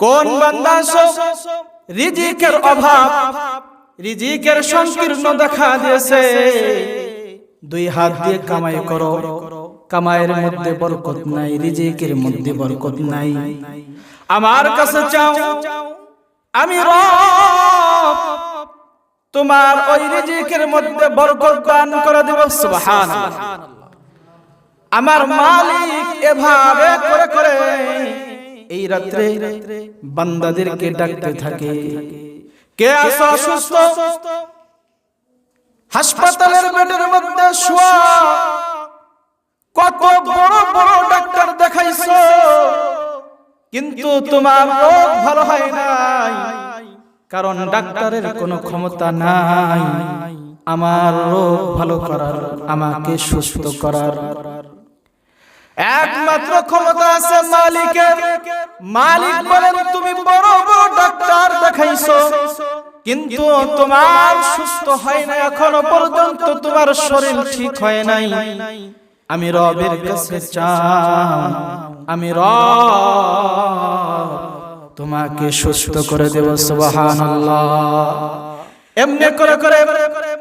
কোন বান্দা রিজিকের অভাব, রিজিকের সংকীর্ণ দেখা দিয়েছে। দুই হাত দিয়ে কামাই করো, কামাইয়ের মধ্যে বরকত নাই, রিজিকের মধ্যে বরকত নাই। আমার কাছে চাও, আমি তোমার ওই রিজিকের মধ্যে বরকত দান করে দেব, সুবহানাল্লাহ। আমার মালিক এভাবে করে করে এই রাত্রে বান্দাদেরকে ডাকতে থাকে। কে আছে অসুস্থ? হাসপাতালের বেডের মধ্যে শোয়া। কত বড় বড় ডাক্তার দেখাইছো। কিন্তু তোমার রোগ ভালো হয় নাই। কারণ ডাক্তারের কোনো ক্ষমতা নাই। আমার রোগ ভালো করার আমাকে সুস্থ করার। একমাত্র ক্ষমতা আছে মালিকের। মালিক বলেন তুমি বড় বড় ডাক্তার দেখাইছো। কিন্তু তোমার সুস্থ হয় না এখনও পর্যন্ত তোমার শরীর ঠিক হয় নাই। আমি রবের কাছে চাই। আমি রব তোমাকে সুস্থ করে দেব সুবহানাল্লাহ। এমনি করে করে